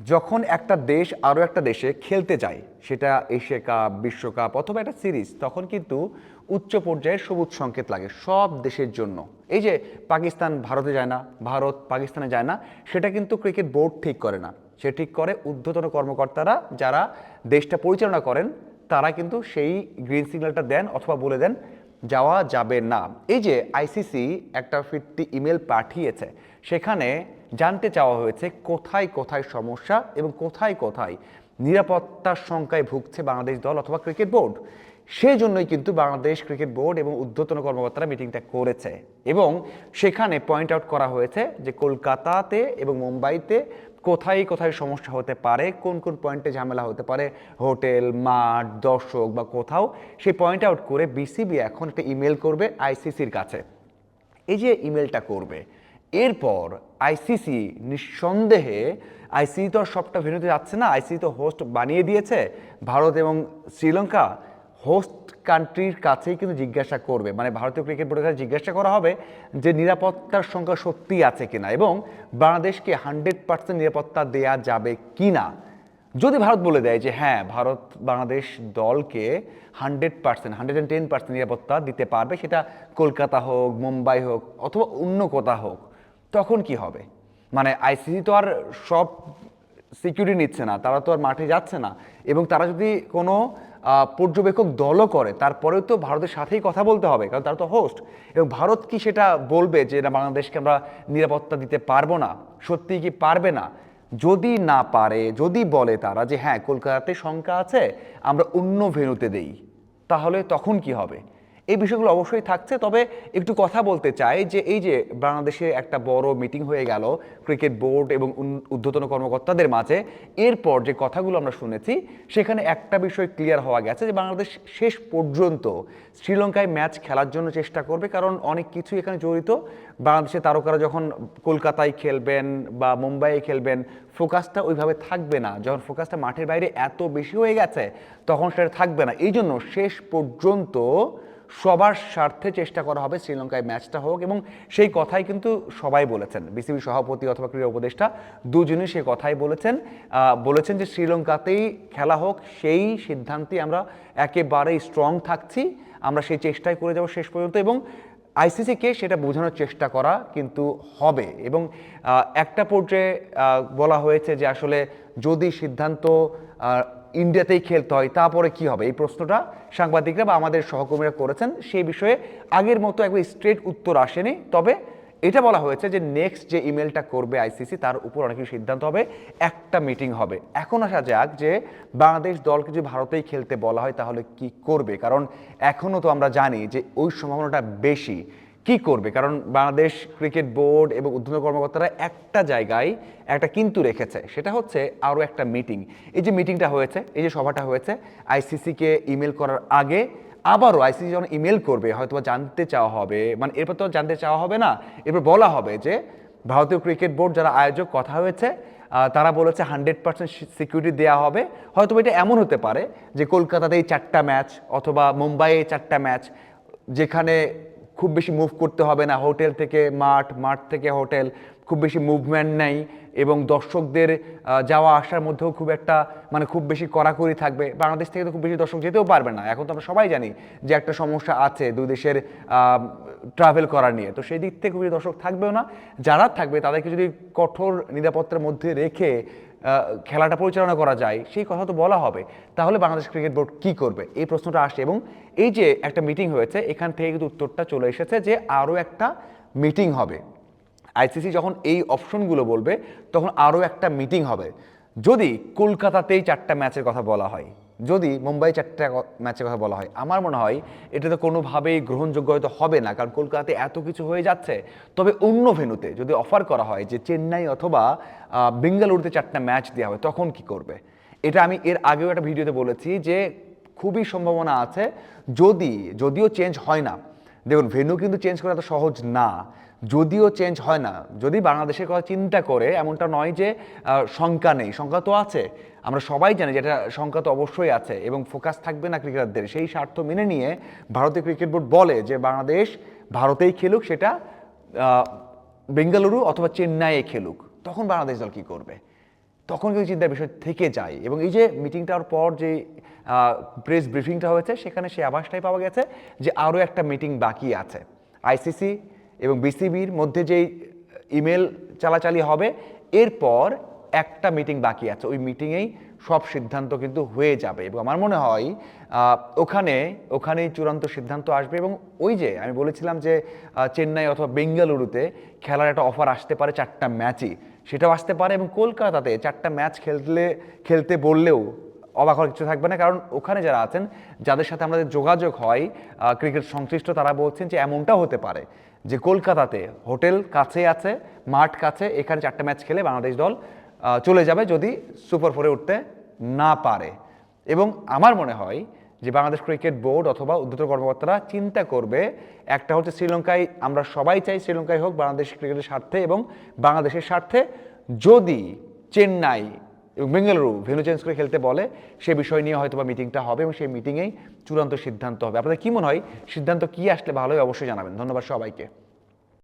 যখন একটা দেশ আরও একটা দেশে খেলতে যায়, সেটা এশিয়া কাপ, বিশ্বকাপ অথবা একটা সিরিজ, তখন কিন্তু উচ্চ পর্যায়ের সবুজ সংকেত লাগে সব দেশের জন্য। এই যে পাকিস্তান ভারতে যায় না, ভারত পাকিস্তানে যায় না, সেটা কিন্তু ক্রিকেট বোর্ড ঠিক করে না। সে ঠিক করে ঊর্ধ্বতন কর্মকর্তারা যারা দেশটা পরিচালনা করেন, তারা কিন্তু সেই গ্রিন সিগন্যালটা দেন অথবা বলে দেন যাওয়া যাবে না। এই যে আইসিসি একটা ফিরতি ইমেল পাঠিয়েছে, সেখানে জানতে চাওয়া হয়েছে কোথায় কোথায় সমস্যা এবং কোথায় কোথায় নিরাপত্তার সংখ্যায় ভুগছে বাংলাদেশ দল অথবা ক্রিকেট বোর্ড। সেই জন্যই কিন্তু বাংলাদেশ ক্রিকেট বোর্ড এবং ঊর্ধ্বতন কর্মকর্তারা মিটিংটা করেছে এবং সেখানে পয়েন্ট আউট করা হয়েছে যে কলকাতাতে এবং মুম্বাইতে কোথায় কোথায় সমস্যা হতে পারে, কোন কোন পয়েন্টে ঝামেলা হতে পারে, হোটেল, মাঠ, দর্শক বা কোথাও, সেই পয়েন্ট আউট করে বিসিবি এখন একটা ইমেল করবে আইসিসির কাছে। এই যে ইমেলটা করবে, এরপর আইসিসি নিঃসন্দেহে আইসিসি তো আর সবটা ভেনুতে যাচ্ছে না আইসিসি তো হোস্ট বানিয়ে দিয়েছে, ভারত এবং শ্রীলঙ্কা হোস্ট কান্ট্রির কাছেই কিন্তু জিজ্ঞাসা করবে। মানে ভারতীয় ক্রিকেট বোর্ডের কাছে জিজ্ঞাসা করা হবে যে নিরাপত্তার সংখ্যা সত্যি আছে কিনা এবং বাংলাদেশকে হান্ড্রেড পার্সেন্ট নিরাপত্তা দেয়া যাবে কিনা। যদি ভারত বলে দেয় যে হ্যাঁ ভারত বাংলাদেশ দলকে hundred percent hundred and ten percent নিরাপত্তা দিতে পারবে, সেটা কলকাতা হোক, মুম্বাই হোক, অথবা অন্য কোথা হোক, তখন কি হবে? মানে আইসিসি তো আর সব সিকিউরিটি নিচ্ছে না, তারা তো আর মাঠে যাচ্ছে না এবং তারা যদি কোনো পর্যবেক্ষক দলও করে। তারপরেও তো ভারতের সাথেই কথা বলতে হবে, কারণ তারা তো হোস্ট এবং ভারত কি সেটা বলবে যে, না, বাংলাদেশকে আমরা নিরাপত্তা দিতে পারব না? সত্যি কি পারবে না? যদি না পারে, যদি বলে তারা যে হ্যাঁ কলকাতাতে শঙ্কা আছে, আমরা অন্য ভেন্যুতে দেই, তাহলে তখন কি হবে? এই বিষয়গুলো অবশ্যই থাকছে। তবে একটু কথা বলতে চাই যে এই যে বাংলাদেশে একটা বড় মিটিং হয়ে গেল ক্রিকেট বোর্ড এবং ঊর্ধ্বতন কর্মকর্তাদের মাঝে। এরপর যে কথাগুলো আমরা শুনেছি, সেখানে একটা বিষয় ক্লিয়ার হওয়া গেছে যে বাংলাদেশ শেষ পর্যন্ত শ্রীলঙ্কায় ম্যাচ খেলার জন্য চেষ্টা করবে। কারণ অনেক কিছু এখানে জড়িত। বাংলাদেশের তারকারা যখন কলকাতায় খেলবেন বা মুম্বাইয়ে খেলবেন ফোকাসটা ওইভাবে থাকবে না। যখন ফোকাসটা মাঠের বাইরে এত বেশি হয়ে গেছে, তখন সেটা থাকবে না। এই জন্য শেষ পর্যন্ত সবার স্বার্থে চেষ্টা করা হবে শ্রীলঙ্কায় ম্যাচটা হোক এবং সেই কথাই কিন্তু সবাই বলেছেন। বিসিবি সভাপতি অথবা ক্রীড়া উপদেষ্টা দুজনই সে কথাই বলেছেন। বলেছেন যে শ্রীলঙ্কাতেই খেলা হোক, সেই সিদ্ধান্তে আমরা একেবারেই স্ট্রং থাকছি। আমরা সেই চেষ্টাই করে যাব শেষ পর্যন্ত এবং আইসিসিকে সেটা বোঝানোর চেষ্টা করা কিন্তু হবে এবং একটা পর্যায়ে বলা হয়েছে যে আসলে যদি সিদ্ধান্ত ইন্ডিয়াতেই খেলতে হয়। তারপরে কি হবে? এই প্রশ্নটা সাংবাদিকরা বা আমাদের সহকর্মীরা করেছেন। সেই বিষয়ে আগের মতো একবার স্ট্রেট উত্তর আসেনি। তবে এটা বলা হয়েছে যে নেক্সট যে ইমেলটা করবে আইসিসি তার উপর অনেক সিদ্ধান্ত হবে। একটা মিটিং হবে। এখন আসা যাক যে বাংলাদেশ দলকে যদি ভারতেই খেলতে বলা হয়, তাহলে কি করবে? কারণ এখনও তো আমরা জানি যে ওই সম্ভাবনাটা বেশি। কি করবে? কারণ বাংলাদেশ ক্রিকেট বোর্ড এবং উদ্যোগ কর্মকর্তারা একটা জায়গায় একটা কিন্তু রেখেছে, সেটা হচ্ছে আরও একটা মিটিং। এই যে মিটিংটা হয়েছে, এই যে সভাটা হয়েছে, আইসিসিকে ইমেল করার আগে আবারও আইসিসি যখন ইমেল করবে হয়তো জানতে চাওয়া হবে মানে এরপর তো জানতে চাওয়া হবে না, এরপর বলা হবে যে ভারতীয় ক্রিকেট বোর্ড যারা আয়োজক কথা হয়েছে তারা বলেছে হান্ড্রেড পার্সেন্ট সিকিউরিটি দেওয়া হবে। হয়তো এটা এমন হতে পারে যে কলকাতাতেই চারটা ম্যাচ অথবা মুম্বাইয়ে চারটা ম্যাচ, যেখানে খুব বেশি মুভ করতে হবে না। হোটেল থেকে মাঠ মাঠ থেকে হোটেল, খুব বেশি মুভমেন্ট নেই এবং দর্শকদের যাওয়া আসার মধ্যেও খুব একটা মানে খুব বেশি কড়াকড়ি থাকবে। বাংলাদেশ থেকে তো খুব বেশি দর্শক যেতেও পারবে না। এখন তো আমরা সবাই জানি যে একটা সমস্যা আছে দুই দেশের ট্রাভেল করা নিয়ে। তো সেই দিক থেকে খুব বেশি দর্শক থাকবেও না। যারা থাকবে তাদেরকে যদি কঠোর নিরাপত্তার মধ্যে রেখে খেলাটা পরিচালনা করা যায়, সেই কথা তো বলা হবে। তাহলে বাংলাদেশ ক্রিকেট বোর্ড কি করবে? এই প্রশ্নটা আসে এবং এই যে একটা মিটিং হয়েছে, এখান থেকে কিন্তু উত্তরটা চলে এসেছে যে আরও একটা মিটিং হবে। আইসিসি যখন এই অপশনগুলো বলবে, তখন আরও একটা মিটিং হবে। যদি কলকাতাতেই চারটা ম্যাচের কথা বলা হয় যদি মুম্বাই চারটা ম্যাচের কথা বলা হয়, আমার মনে হয় এটা তো কোনোভাবেই গ্রহণযোগ্য হয়তো হবে না, কারণ কলকাতাতে এত কিছু হয়ে যাচ্ছে। তবে অন্য ভেন্যুতে যদি অফার করা হয় যে চেন্নাই অথবা বেঙ্গালুরুতে চারটা ম্যাচ দেওয়া হয় তখন কি করবে? এটা আমি এর আগেও একটা ভিডিওতে বলেছি যে খুবই সম্ভাবনা আছে, যদি, যদিও চেঞ্জ হয় না, দেখুন ভেন্যু কিন্তু চেঞ্জ করা এত সহজ না যদিও চেঞ্জ হয় না, যদি বাংলাদেশের কথা চিন্তা করে, এমনটা নয় যে শঙ্কা নেই, শঙ্কা তো আছে। আমরা সবাই জানি যে এটা শঙ্কা তো অবশ্যই আছে এবং ফোকাস থাকবে না ক্রিকেটারদের। সেই স্বার্থ মেনে নিয়ে ভারতীয় ক্রিকেট বোর্ড বলে যে, বাংলাদেশ ভারতেই খেলুক সেটা বেঙ্গালুরু অথবা চেন্নাইয়ে খেলুক, তখন বাংলাদেশ দল কী করবে? তখন কিন্তু চিন্তার বিষয় থেকে যায় এবং এই যে মিটিংটার পর যে প্রেস ব্রিফিংটা হয়েছে, সেখানে সে আভাসটাই পাওয়া গেছে যে, আরও একটা মিটিং বাকি আছে। আইসিসি এবং বিসিবির মধ্যে যেই ইমেল চালাচালি হবে, এরপর একটা মিটিং বাকি আছে। ওই মিটিংয়েই সব সিদ্ধান্ত কিন্তু হয়ে যাবে। এবং আমার মনে হয় ওখানে, ওখানেই চূড়ান্ত সিদ্ধান্ত আসবে এবং ওই যে আমি বলেছিলাম যে চেন্নাই অথবা বেঙ্গালুরুতে খেলার একটা অফার আসতে পারে চারটা ম্যাচই সেটাও আসতে পারে এবং কলকাতাতে চারটা ম্যাচ খেললে, খেলতে বললেও অবাক হওয়ার কিছু থাকবে না। কারণ ওখানে যারা আছেন, যাদের সাথে আমাদের যোগাযোগ হয় ক্রিকেট সংশ্লিষ্ট, তারা বলছেন যে এমনটা হতে পারে যে কলকাতাতে হোটেল কাছে আছে, মাঠ কাছে, এখানে চারটা ম্যাচ খেলে বাংলাদেশ দল চলে যাবে যদি সুপার ফোরে উঠতে না পারে। এবং আমার মনে হয় যে বাংলাদেশ ক্রিকেট বোর্ড অথবা উদ্যত কর্মকর্তারা চিন্তা করবে, একটা হচ্ছে শ্রীলঙ্কায়, আমরা সবাই চাই শ্রীলঙ্কায় হোক, বাংলাদেশ ক্রিকেটের স্বার্থে এবং বাংলাদেশের স্বার্থে যদি চেন্নাই বেঙ্গালুরু ভেনু চেঞ্জ করে খেলতে বলে, সে বিষয় নিয়ে হয়তো বা মিটিংটা হবে এবং সেই মিটিংয়েই চূড়ান্ত সিদ্ধান্ত হবে। আপনাদের কী মনে হয়? সিদ্ধান্ত কী আসলে ভালো হয় অবশ্যই জানাবেন। ধন্যবাদ সবাইকে।